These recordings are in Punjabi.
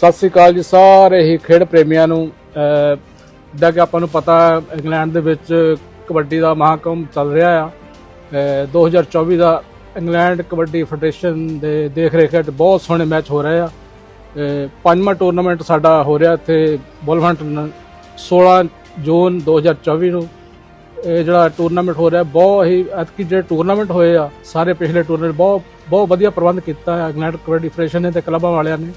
ਸਤਿ ਸ੍ਰੀ ਅਕਾਲ ਜੀ ਸਾਰੇ ਹੀ ਖੇਡ ਪ੍ਰੇਮੀਆਂ ਨੂੰ ਜਿੱਦਾਂ ਕਿ ਆਪਾਂ ਨੂੰ ਪਤਾ ਇੰਗਲੈਂਡ ਦੇ ਵਿੱਚ ਕਬੱਡੀ ਦਾ ਮਹਾਕੁੰਭ ਚੱਲ ਰਿਹਾ ਆ। ਅਹ, 2024 ਦਾ ਇੰਗਲੈਂਡ ਕਬੱਡੀ ਫੈਡਰੇਸ਼ਨ ਦੇ ਦੇਖ ਰੇਖ ਹੇਠ ਬਹੁਤ ਸੋਹਣੇ ਮੈਚ ਹੋ ਰਹੇ ਆ। ਪੰਜਵਾਂ ਟੂਰਨਾਮੈਂਟ ਸਾਡਾ ਹੋ ਰਿਹਾ ਇੱਥੇ ਬੁਲਹੰਟਨ 16 ਜੂਨ 2024 ਨੂੰ। ਇਹ ਜਿਹੜਾ ਟੂਰਨਾਮੈਂਟ ਹੋ ਰਿਹਾ ਬਹੁਤ ਹੀ ਐਤਕੀ ਜਿਹੜੇ ਟੂਰਨਾਮੈਂਟ ਹੋਏ ਆ ਸਾਰੇ ਪਿਛਲੇ ਟੂਰਨਾਮੈਂਟ ਬਹੁਤ ਬਹੁਤ ਵਧੀਆ ਪ੍ਰਬੰਧ ਕੀਤਾ ਹੈ ਇੰਗਲੈਂਡ ਕਬੱਡੀ ਫੈਡਰੇਸ਼ਨ ਨੇ ਤੇ ਕਲੱਬਾਂ ਵਾਲਿਆਂ ਨੇ।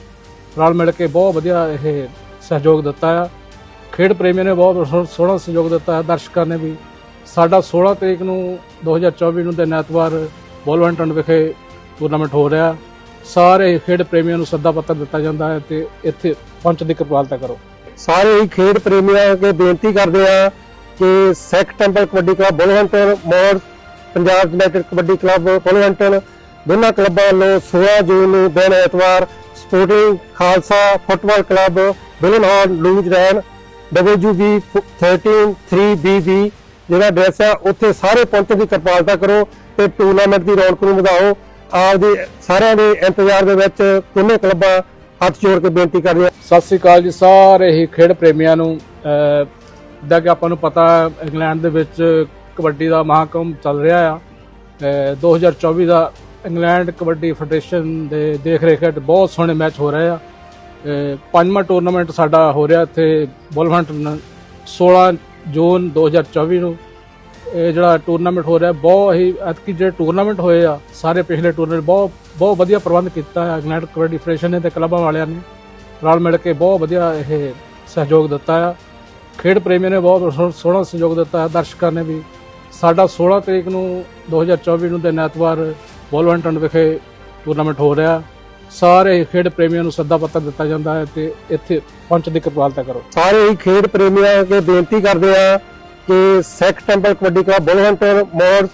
ਰਲ ਮਿਲ ਕੇ ਬਹੁਤ ਵਧੀਆ ਇਹ ਸਹਿਯੋਗ ਦਿੱਤਾ ਆ। ਖੇਡ ਪ੍ਰੇਮੀਆਂ ਨੇ ਬਹੁਤ ਸੋਹਣਾ ਸਹਿਯੋਗ ਦਿੱਤਾ ਹੈ ਦਰਸ਼ਕਾਂ ਨੇ ਵੀ ਸਾਡਾ 16 ਤਰੀਕ ਨੂੰ 2024 ਨੂੰ ਦਿਨ ਐਤਵਾਰ ਬੋਲਵੰਟਨ ਵਿਖੇ ਟੂਰਨਾਮੈਂਟ ਹੋ ਰਿਹਾ। ਸਾਰੇ ਖੇਡ ਪ੍ਰੇਮੀਆਂ ਨੂੰ ਸੱਦਾ ਪੱਤਰ ਦਿੱਤਾ ਜਾਂਦਾ ਹੈ ਤੇ ਇੱਥੇ ਪਹੁੰਚਣ ਦੀ ਕਿਰਪਾਲਤਾ ਕਰੋ। ਸਾਰੇ ਹੀ ਖੇਡ ਪ੍ਰੇਮੀਆਂ ਅੱਗੇ ਬੇਨਤੀ ਕਰਦੇ ਆ ਕਿ Sikh temple kabaddi club Wolverhampton ਮੋਰ Punjab United kabaddi club Wolverhampton ਦੋਨਾਂ ਕਲੱਬਾਂ ਵੱਲੋਂ 16 ਜੂਨ ਨੂੰ ਦਿਨ ਐਤਵਾਰ sporting Khalsa football club Willenhall loose ਰੈਨ WB 13 3BB ਜਿਹੜਾ ਐਡਰੈਸ ਆ ਉੱਥੇ ਸਾਰੇ ਪਹੁੰਚਣ ਦੀ ਕਿਰਪਾਲਤਾ ਕਰੋ ਤੇ ਟੂਰਨਾਮੈਂਟ ਦੀ ਰੌਣਕ ਨੂੰ ਵਧਾਓ। ਆਪਦੇ ਸਾਰਿਆਂ ਦੇ ਇੰਤਜ਼ਾਰ ਦੇ ਵਿੱਚ ਦੋਨੇ ਕਲੱਬਾਂ ਹੱਥ ਜੋੜ ਕੇ ਬੇਨਤੀ ਕਰਦੀਆਂ ਸਤਿ ਸ੍ਰੀ ਅਕਾਲ ਜੀ ਸਾਰੇ ਹੀ ਖੇਡ ਪ੍ਰੇਮੀਆਂ ਨੂੰ ਜਿੱਦਾਂ ਕਿ ਆਪਾਂ ਨੂੰ ਪਤਾ ਇੰਗਲੈਂਡ ਦੇ ਵਿੱਚ ਕਬੱਡੀ ਦਾ ਮਹਾਕੁੰਭ ਚੱਲ ਰਿਹਾ ਆ। ਅਹ, 2024 ਦਾ ਇੰਗਲੈਂਡ ਕਬੱਡੀ ਫੈਡਰੇਸ਼ਨ ਦੇ ਦੇਖ ਰੇਖ ਹੇਠ ਬਹੁਤ ਸੋਹਣੇ ਮੈਚ ਹੋ ਰਹੇ ਆ। ਪੰਜਵਾਂ ਟੂਰਨਾਮੈਂਟ ਸਾਡਾ ਹੋ ਰਿਹਾ ਇੱਥੇ ਬੁਲਹੰਟਨ 16 ਜੂਨ 2024 ਨੂੰ। ਇਹ ਜਿਹੜਾ ਟੂਰਨਾਮੈਂਟ ਹੋ ਰਿਹਾ, ਬਹੁਤ ਹੀ ਐਤਕੀ ਜਿਹੜੇ ਟੂਰਨਾਮੈਂਟ ਹੋਏ ਆ, ਸਾਰੇ ਪਿਛਲੇ ਟੂਰਨਾਮੈਂਟ ਬਹੁਤ ਬਹੁਤ ਵਧੀਆ ਪ੍ਰਬੰਧ ਕੀਤਾ ਹੈ ਇੰਗਲੈਂਡ ਕਬੱਡੀ ਫੈਡਰੇਸ਼ਨ ਨੇ ਤੇ ਕਲੱਬਾਂ ਵਾਲਿਆਂ ਨੇ। ਰਲ ਮਿਲ ਕੇ ਬਹੁਤ ਵਧੀਆ ਇਹ ਸਹਿਯੋਗ ਦਿੱਤਾ ਆ। ਖੇਡ ਪ੍ਰੇਮੀਆਂ ਨੇ ਬਹੁਤ ਸੋਹ- ਸੋਹਣਾ ਸਹਿਯੋਗ ਦਿੱਤਾ ਦਰਸ਼ਕਾਂ ਨੇ ਵੀ। ਸਾਡਾ 16 ਤਰੀਕ ਨੂੰ 2024 ਨੂੰ ਦਿਨ ਐਤਵਾਰ ਬੋਲਵੰਟਨ ਵਿਖੇ ਟੂਰਨਾਮੈਂਟ ਹੋ ਰਿਹਾ। ਸਾਰੇ ਹੀ ਖੇਡ ਪ੍ਰੇਮੀਆਂ ਨੂੰ ਸੱਦਾ ਪੱਤਰ ਦਿੱਤਾ ਜਾਂਦਾ ਹੈ ਤੇ ਇੱਥੇ ਪਹੁੰਚ ਦੀ ਕਿਰਪਾਲਤਾ ਕਰੋ। ਸਾਰੇ ਹੀ ਖੇਡ ਪ੍ਰੇਮੀਆਂ ਅੱਗੇ ਬੇਨਤੀ ਕਰਦੇ ਆ ਕਿ Sikh temple kabaddi club Wolverhampton ਮੋਰ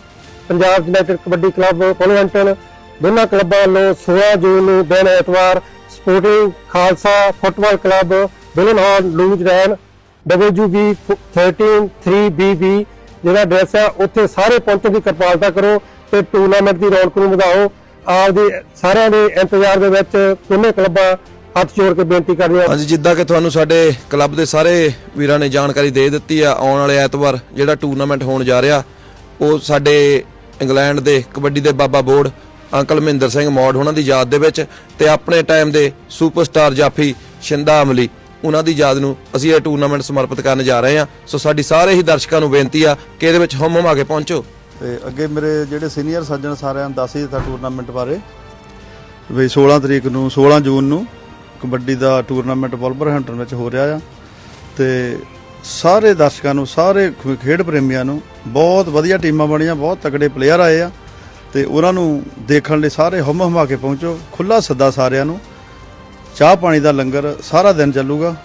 Punjab United kabaddi club Wolverhampton ਦੋਨਾਂ ਕਲੱਬਾਂ ਵੱਲੋਂ 16 ਜੂਨ ਨੂੰ ਦਿਨ ਐਤਵਾਰ sporting Khalsa football club Willenhall loose ਰੈਨ WB 13 3BB ਜਿਹੜਾ ਐਡਰੈਸ ਆ ਉੱਥੇ ਸਾਰੇ ਪਹੁੰਚਣ ਦੀ ਕਿਰਪਾਲਤਾ ਕਰੋ। ਤੇ ਟੂਰਨਾਮੈਂਟ ਦੀ ਰੌਣਕ ਨੂੰ ਵਧਾਓ। ਆਪਦੇ ਸਾਰਿਆਂ ਦੇ ਇੰਤਜ਼ਾਰ ਦੇ ਵਿੱਚ ਦੋਨੇ ਕਲੱਬਾਂ ਹੱਥ ਜੋੜ ਕੇ ਬੇਨਤੀ ਕਰਦੀਆਂ ਹਾਂਜੀ, ਜਿੱਦਾਂ ਕਿ ਤੁਹਾਨੂੰ ਸਾਡੇ ਕਲੱਬ ਦੇ ਸਾਰੇ ਵੀਰਾਂ ਨੇ ਜਾਣਕਾਰੀ ਦੇ ਦਿੱਤੀ ਆ, ਆਉਣ ਵਾਲੇ ਐਤਵਾਰ ਜਿਹੜਾ ਟੂਰਨਾਮੈਂਟ ਹੋਣ ਜਾ ਰਿਹਾ, ਉਹ ਸਾਡੇ ਇੰਗਲੈਂਡ ਦੇ ਕਬੱਡੀ ਦੇ ਬਾਬਾ ਬੋਰਡ ਅੰਕਲ ਮਹਿੰਦਰ ਸਿੰਘ ਮੌੜ ਉਹਨਾਂ ਦੀ ਯਾਦ ਦੇ ਵਿੱਚ ਤੇ ਆਪਣੇ ਟਾਈਮ ਦੇ ਸੁਪਰਸਟਾਰ ਜਾਫੀ ਸ਼ਿੰਦਾ ਅਮਲੀ, ਉਹਨਾਂ ਦੀ ਯਾਦ ਨੂੰ ਅਸੀਂ ਇਹ ਟੂਰਨਾਮੈਂਟ ਸਮਰਪਿਤ ਕਰਨ ਜਾ ਰਹੇ ਹਾਂ। ਸੋ ਸਾਡੀ ਸਾਰੇ ਹੀ ਦਰਸ਼ਕਾਂ ਨੂੰ ਬੇਨਤੀ ਆ ਕਿ ਇਹਦੇ ਵਿੱਚ ਹਮ ਹਮਾ ਕੇ ਪਹੁੰਚੋ। ਤੇ ਅੱਗੇ ਮੇਰੇ ਜਿਹੜੇ ਸੀਨੀਅਰ ਸੱਜਣ ਸਾਰਿਆਂ ਨੂੰ ਦੱਸ ਹੀ ਦਿੱਤਾ ਟੂਰਨਾਮੈਂਟ ਬਾਰੇ। ਵੀ 16 ਤਰੀਕ ਨੂੰ 16 ਜੂਨ ਨੂੰ ਕਬੱਡੀ ਦਾ ਟੂਰਨਾਮੈਂਟ ਵੋਲਵਰਹੈਂਪਟਨ ਵਿੱਚ ਹੋ ਰਿਹਾ ਆ। ਤੇ ਸਾਰੇ ਦਰਸ਼ਕਾਂ ਨੂੰ, ਸਾਰੇ ਖੇਡ ਪ੍ਰੇਮੀਆਂ ਨੂੰ ਬਹੁਤ ਵਧੀਆ ਟੀਮਾਂ ਬਣੀਆਂ, ਬਹੁਤ ਤਕੜੇ ਪਲੇਅਰ ਆਏ ਆ। ਤੇ ਉਹਨਾਂ ਨੂੰ ਦੇਖਣ ਲਈ ਸਾਰੇ ਹਮ ਹਮਾ ਕੇ ਪਹੁੰਚੋ। ਖੁੱਲਾ ਸੱਦਾ ਸਾਰਿਆਂ ਨੂੰ। ਚਾਹ ਪਾਣੀ ਦਾ ਲੰਗਰ ਸਾਰਾ ਦਿਨ ਚੱਲੂਗਾ।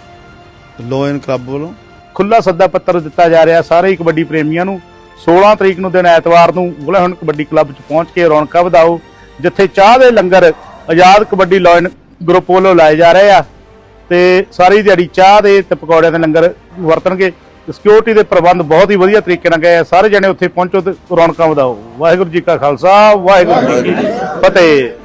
ਲੋਇਨ ਕਲੱਬ ਵੱਲੋਂ। ਖੁੱਲਾ ਸੱਦਾ ਪੱਤਰ ਦਿੱਤਾ ਜਾ ਰਿਹਾ ਸਾਰੇ ਹੀ ਕਬੱਡੀ ਪ੍ਰੇਮੀਆਂ ਨੂੰ। 16 ਤਰੀਕ ਨੂੰ ਦਿਨ ਐਤਵਾਰ ਨੂੰ ਬੁਲਹਣ ਕਬੱਡੀ ਕਲੱਬ 'ਚ ਪਹੁੰਚ ਕੇ ਰੌਣਕਾਂ ਵਧਾਓ, ਜਿੱਥੇ ਚਾਹ ਦੇ ਲੰਗਰ, ਆਜ਼ਾਦ ਕਬੱਡੀ ਲਾਇਨ ਗਰੁੱਪ ਵੱਲੋਂ ਲਾਏ ਜਾ ਰਹੇ ਆ। ਤੇ ਸਾਰੀ ਦਿਹਾੜੀ ਚਾਹ ਦੇ ਤੇ ਪਕੌੜਿਆਂ ਦੇ ਲੰਗਰ ਵਰਤਣਗੇ। ਸਿਕਿਉਰਿਟੀ ਦੇ ਪ੍ਰਬੰਧ ਬਹੁਤ ਹੀ ਵਧੀਆ ਤਰੀਕੇ ਨਾਲ ਗਏ ਆ। ਸਾਰੇ ਜਣੇ ਉੱਥੇ ਪਹੁੰਚੋ ਤੇ ਰੌਣਕਾਂ ਵਧਾਓ। ਵਾਹਿਗੁਰੂ ਜੀ ਕਾ ਖਾਲਸਾ, ਵਾਹਿਗੁਰੂ ਜੀ ਕੀ ਫਤਿਹ।